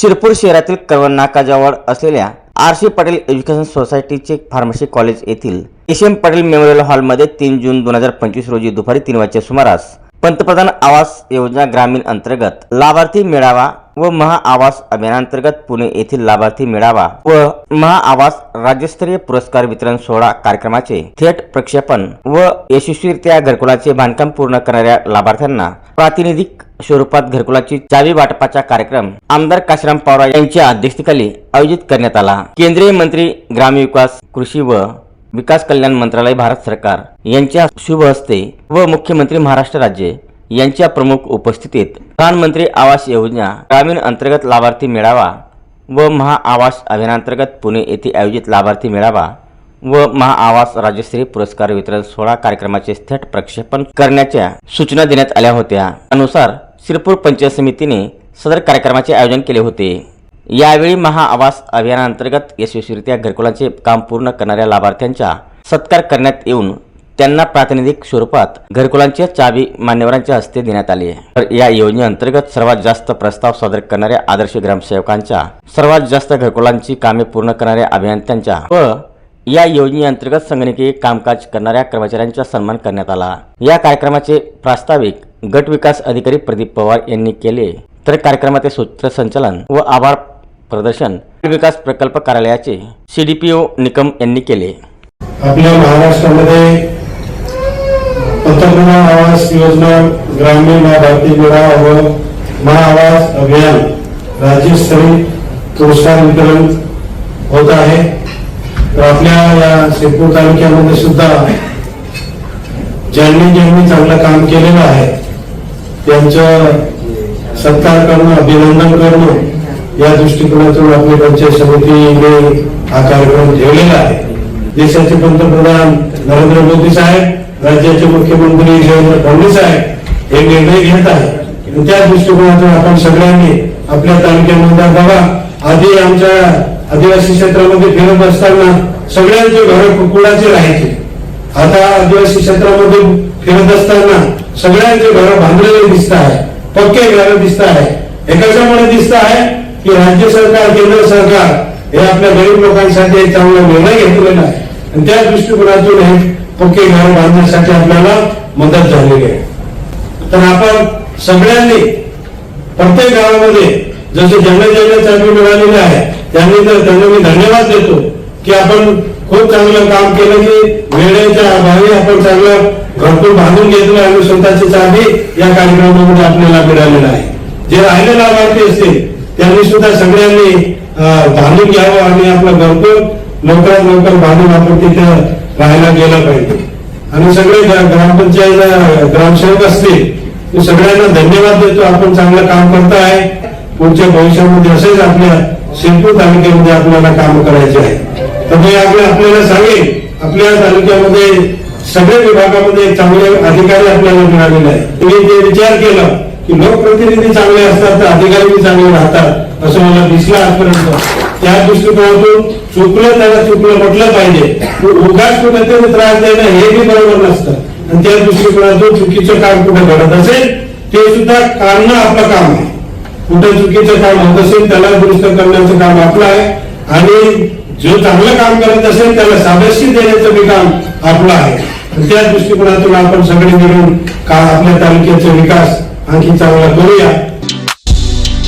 शिरपूर शहरातील करवण नाकाजवळ असलेल्या आर सी पटेल एज्युकेशन सोसायटीचे फार्मसी कॉलेज येथील एस एम पटेल मेमोरियल हॉलमध्ये तीन जून दोन हजार पंचवीस रोजी दुपारी तीन वाजच्या सुमारास पंतप्रधान आवास योजना ग्रामीण अंतर्गत लाभार्थी मेळावा व महाआवास अभियानांतर्गत पुणे येथील लाभार्थी मेळावा व महाआवास राज्यस्तरीय पुरस्कार वितरण सोहळा कार्यक्रमाचे थेट प्रक्षेपण व यशस्वीरित्या घरकुलाचे बांधकाम पूर्ण करणाऱ्या लाभार्थ्यांना प्रातिनिधिक स्वरूपात घरकुलाची चावी वाटपाचा कार्यक्रम आमदार काशीराम पवार यांच्या अध्यक्षतेखाली आयोजित करण्यात आला. केंद्रीय मंत्री ग्रामविकास कृषी व विकास कल्याण मंत्रालय भारत सरकार यांच्या शुभ हस्ते व मुख्यमंत्री महाराष्ट्र राज्य यांच्या प्रमुख उपस्थितीत प्रधानमंत्री आवास योजना ग्रामीण अंतर्गत लाभार्थी मेळावा व महाआवास अभियानांतर्गत पुणे येथे आयोजित लाभार्थी मेळावा व महाआवास राज्यश्री पुरस्कार वितरण सोहळा कार्यक्रमाचे थेट प्रक्षेपण करण्याच्या सूचना देण्यात आल्या होत्या. अनुसार शिरपूर पंचायत समितीने सदर कार्यक्रमाचे आयोजन केले होते. यावेळी महाआवास अभियानांतर्गत यशस्वीरित्या घरकुलांचे काम पूर्ण करणाऱ्या लाभार्थ्यांचा सत्कार करण्यात येऊन त्यांना प्रातिनिधिक स्वरूपात घरकुलांच्या चावी मान्यवरांच्या हस्ते देण्यात आली. तर या योजनेअंतर्गत सर्वात जास्त प्रस्ताव सादर करणाऱ्या आदर्श ग्रामसेवकांच्या सर्वात जास्त घरकुलांची कामे पूर्ण करणाऱ्या अभियंत्यांच्या व या योजनेअंतर्गत संगणकीय कामकाज करणाऱ्या कर्मचाऱ्यांचा सन्मान करण्यात आला. या कार्यक्रमाचे प्रास्ताविक गट विकास अधिकारी प्रदीप पवार यांनी केले. तर कार्यक्रमाचे सूत्रसंचालन व आभार प्रदर्शन विकास प्रकल्प कार्यालयाचे सीडीपीओ निकम यांनी केले. आपल्या महाराष्ट्रामध्ये पंतप्रधान आवास योजना ग्रामीण लाभार्थी मेळा व महाआवास अभियान राज्यस्तरीय पुरस्कार वितरण होत आहे. तर आपल्या या शिरपूर तालुक्यामध्ये सुद्धा ज्यांनी ज्यांनी चांगलं काम केलेलं आहे त्यांच्या सत्कार करणं अभिनंदन करणं या दृष्टिकोनातून आपली पंचायत समितीने हा कार्यक्रम ठेवलेला आहे. देशाचे पंतप्रधान नरेंद्र मोदी साहेब राज्याचे मुख्यमंत्री देवेंद्र फडणवीस साहेब हे निर्णय घेत आहे त्या दृष्टिकोनातून आपण सगळ्यांनी आपल्या तालुक्यामध्ये बघा आधी आमच्या आदिवासी क्षेत्रामध्ये फिरत असताना सगळ्यांचे घर कुकुडाचे राहायचे. आता आदिवासी क्षेत्रामध्ये फिरत असताना सगळ्यांचे घर बांधलेले दिसत आहे. पक्के घर दिसत आहे. हे कशामुळे दिसत आहे की राज्य सरकार केंद्र सरकार हे आपल्या गरीब लोकांसाठी चांगला निर्णय घेतलेला आहे. आणि त्या दृष्टिकोनातून हे पक्के घर बांधण्यासाठी आपल्याला मदत झालेली आहे. तर आपण सगळ्यांनी प्रत्येक गावामध्ये जसे ज्यांना ज्यांना चांगली मिळालेली आहे त्यांनी तर त्यांना मी धन्यवाद देतो की आपण खूप चांगलं काम केलं की वेळेच्या अभावी आपण चांगलं घरकुल बांधून घेतलं आणि स्वतःची चाबी या कार्यक्रमामध्ये आपल्याला मिळालेलं आहे. जे राहिले लाभार्थी असतील त्यांनी सुद्धा सगळ्यांनी बांधून घ्यावं आणि आपलं घरकुल लवकरात लवकर बांधून आपण तिथे राहायला गेलं पाहिजे. आणि सगळे ग्रामपंचायत ग्रामसेवक असतील मी सगळ्यांना धन्यवाद देतो. आपण चांगलं काम करताय. पुढच्या भविष्यामध्ये असेच आपल्या शिरपूर तालुक्यामध्ये आपल्याला काम करायचे आहे. तर मी आपल्याला सांगेन आपल्या तालुक्यामध्ये सगळ्या विभागामध्ये चांगले अधिकारी आपल्याला मिळालेले आहेत. तुम्ही जे विचार केला की लोकप्रतिनिधी चांगले असतात तर अधिकारी चांगले राहतात असं मला दिसलं आजपर्यंत. त्या दृष्टिकोनातून चुकलं त्याला चुकलं म्हटलं पाहिजे. उगाच कुठे त्रास देणं हे बी बरोबर नसतं. आणि त्या दृष्टिकोनातून चुकीचं काम कुठे घडत असेल ते सुद्धा काढणं आपलं काम आहे. कुठे चुकीचं काम होत असेल त्याला दुरुस्त करण्याचं काम आपलं आहे. आणि जो चांगलं काम करत असेल त्याला साबेशी देण्याचं बी काम आपलं आहे. त्या दृष्टिकोनातून आपण सगळे मिळून का आपल्या तालुक्याचा विकास आणखी चांगला करूया.